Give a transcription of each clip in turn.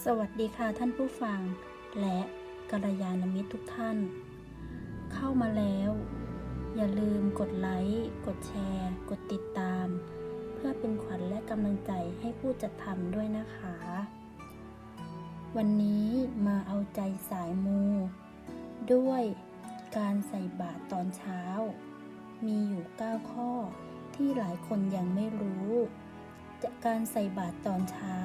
สวัสดีค่ะท่านผู้ฟัง และกัลยาณมิตรทุกท่าน เข้ามาแล้ว อย่าลืมกดไลค์กดแชร์ กดติดตาม เพื่อเป็นขวัญและกำลังใจให้ผู้จัดทำด้วยนะคะ วันนี้มาเอาใจสายมู ด้วยการใส่บาตรตอนเช้า มีอยู่ 9 ข้อที่หลายคนยังไม่รู้ จากการใส่บาตรตอนเช้า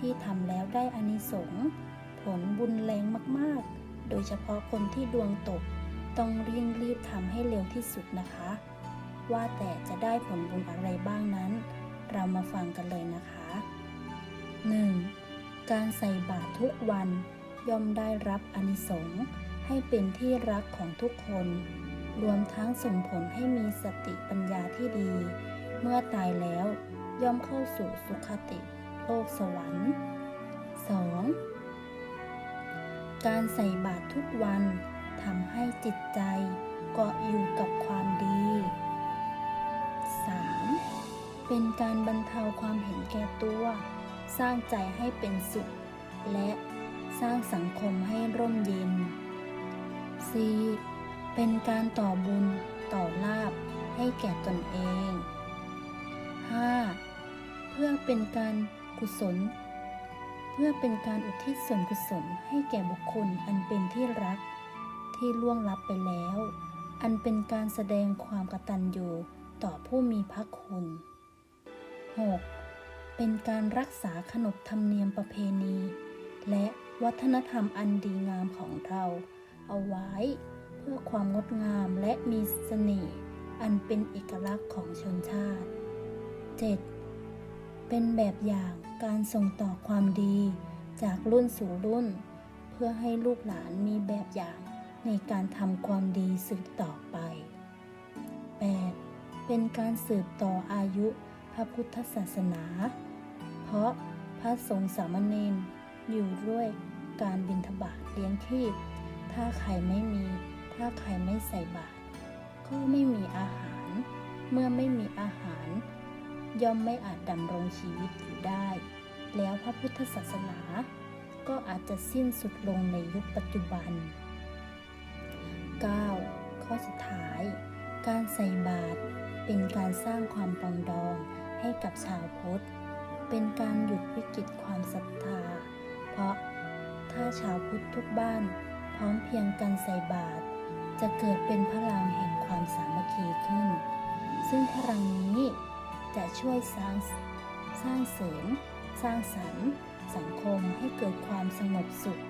ที่ทำแล้วได้อานิสงส์ผลบุญแรงมากๆ โดยเฉพาะคนที่ดวงตก ต้องเร่งรีบทำให้เร็วที่สุดนะคะ ว่าแต่จะได้ผลบุญอะไรบ้างนั้น เรามาฟังกันเลยนะคะ 1. การใส่บาตรทุกวันย่อมได้รับอานิสงส์ให้เป็นที่รักของทุกคน รวมทั้งส่งผลให้มีสติปัญญาที่ดี เมื่อตายแล้วย่อมเข้าสู่สุคติ โลกสวรรค์ 2. การใส่บาตรทุกวันทำให้จิตใจเกาะอยู่กับความดี 3. เป็นการบรรเทาความเห็นแก่ตัว สร้างใจให้เป็นสุข และสร้างสังคมให้ร่มเย็น 4. เป็นการต่อบุญต่อลาบให้แก่ตนเอง 5. เพื่อเป็นการ กุศล เพื่อเป็นการอุทิศส่วนกุศลให้แก่บุคคลอันเป็นที่รักที่ล่วงลับไปแล้ว อันเป็นการแสดงความกตัญญูต่อผู้มีพระคุณ 6. เป็นการรักษาขนบธรรมเนียมประเพณี และวัฒนธรรมอันดีงามของเรา เอาไว้เพื่อความงดงามและมีเสน่ห์อันเป็นเอกลักษณ์ของชนชาติ 7. เป็นแบบอย่างการส่งต่อความดีจากรุ่นสู่รุ่น เพื่อให้ลูกหลานมีแบบอย่างในการทำความดีสืบต่อไป 8. เป็นการสืบต่ออายุพระพุทธศาสนา เพราะพระสงฆ์สามเณรอยู่ด้วยการบิณฑบาตเลี้ยงชีพถ้าใครไม่มี ถ้าใครไม่ใส่บาตรก็ไม่มีอาหาร เมื่อไม่มีอาหาร ย่อมไม่อาจดำรงชีวิตอยู่ได้ แล้วพระพุทธศาสนา ก็อาจจะสิ้นสุดลงในยุคปัจจุบัน 9. ข้อสุดท้าย การใส่บาตรเป็นการสร้างความปองดองให้กับชาวพุทธ เป็นการหยุดวิกฤตความศรัทธา เพราะถ้าชาวพุทธทุกบ้าน พร้อมเพียงกันใส่บาตรจะเกิดเป็นพลังแห่งความสามัคคีขึ้น ซึ่งพลังนี้ จะช่วยสร้างสร้างเสริม สร้างสรรค์สังคมให้เกิดความสงบสุข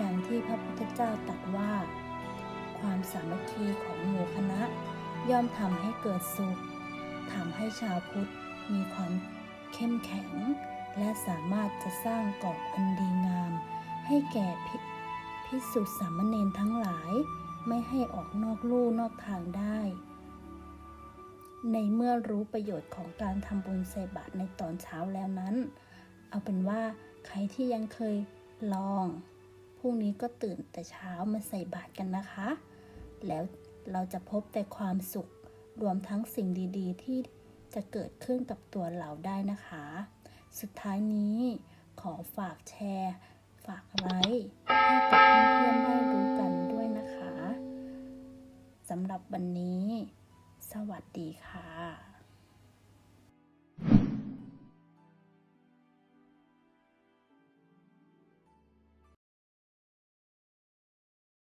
ดังที่พระพุทธเจ้าตรัสว่า ความสามัคคีของหมู่คณะ ย่อมทำให้เกิดสุขทำให้ชาวพุทธมีความเข้มแข็ง และสามารถจะสร้างกอบอันดีงาม ให้แก่พิพิสุสามเณรทั้งหลาย ไม่ให้ออกนอกลู่นอกทางได้ ในเมื่อรู้ประโยชน์ของการทำบุญใส่บาตรในตอนเช้าแล้วนั้น เอาเป็นว่าใครที่ยังเคยลองพรุ่งนี้ก็ตื่นแต่เช้ามาใส่บาตรกันนะคะ แล้วเราจะพบแต่ความสุขรวมทั้งสิ่งดีๆ ที่จะเกิดขึ้นกับตัวเราได้นะคะ สุดท้ายนี้ขอฝากแชร์ ฝากไลค์ให้กับเพื่อนๆได้รู้กันด้วยนะคะสำหรับวันนี้ สวัสดีค่ะ